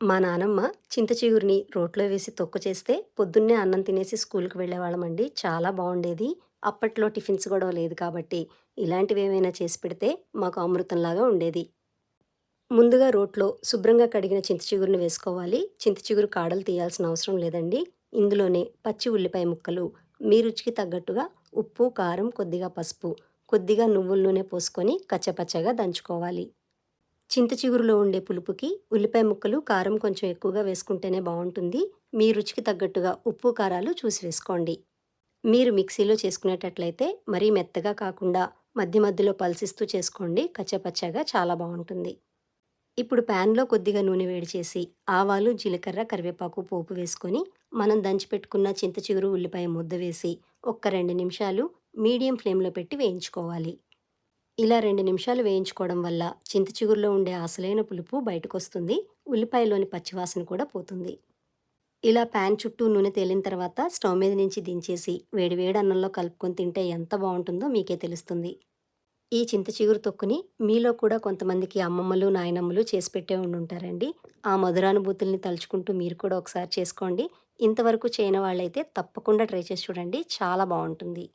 మా నానమ్మ చింత చిగురిని రోట్లో వేసి తొక్కు చేస్తే పొద్దున్నే అన్నం తినేసి స్కూల్కి వెళ్ళేవాళ్ళమండి చాలా బాగుండేది అప్పట్లో టిఫిన్స్ కూడా లేదు కాబట్టి ఇలాంటివి ఏమైనా చేసి పెడితే మాకు అమృతంలాగా ఉండేది. ముందుగా రోట్లో శుభ్రంగా కడిగిన చింత చిగురుని వేసుకోవాలి. చింత చిగురు కాడలు తీయాల్సిన అవసరం లేదండి. ఇందులోనే పచ్చి ఉల్లిపాయ ముక్కలు మీ రుచికి తగ్గట్టుగా ఉప్పు కారం కొద్దిగా పసుపు కొద్దిగా నువ్వుల నూనె పోసుకొని కచ్చపచ్చగా దంచుకోవాలి. చింత చిగురులో ఉండే పులుపుకి ఉల్లిపాయ ముక్కలు కారం కొంచెం ఎక్కువగా వేసుకుంటేనే బాగుంటుంది. మీ రుచికి తగ్గట్టుగా ఉప్పు కారాలు చూసి వేసుకోండి. మీరు మిక్సీలో చేసుకునేటట్లయితే మరీ మెత్తగా కాకుండా మధ్య మధ్యలో పల్సిస్తూ చేసుకోండి. కచ్చపచ్చగా చాలా బాగుంటుంది. ఇప్పుడు ప్యాన్లో కొద్దిగా నూనె వేడి చేసి ఆవాలు జీలకర్ర కరివేపాకు పోపు వేసుకొని మనం దంచిపెట్టుకున్న చింత చిగురు ఉల్లిపాయ ముద్ద వేసి ఒక్క రెండు నిమిషాలు మీడియం ఫ్లేమ్లో పెట్టి వేయించుకోవాలి. ఇలా రెండు నిమిషాలు వేయించుకోవడం వల్ల చింత చిగురులో ఉండే అసలైన పులుపు బయటకు వస్తుంది ఉల్లిపాయలోని పచ్చివాసన కూడా పోతుంది. ఇలా ప్యాన్ చుట్టూ నూనె తేలిన తర్వాత స్టవ్ మీద నుంచి దించేసి వేడివేడి అన్నంలో కలుపుకొని తింటే ఎంత బాగుంటుందో మీకే తెలుస్తుంది. ఈ చింత చిగురు తొక్కుని మీలో కూడా కొంతమందికి అమ్మమ్మలు నాయనమ్మలు చేసి పెట్టే ఉండుంటారండి ఆ మధురానుభూతుల్ని తలుచుకుంటూ మీరు కూడా ఒకసారి చేసుకోండి. ఇంతవరకు చేయని వాళ్ళైతే తప్పకుండా ట్రై చేసి చూడండి. చాలా బాగుంటుంది.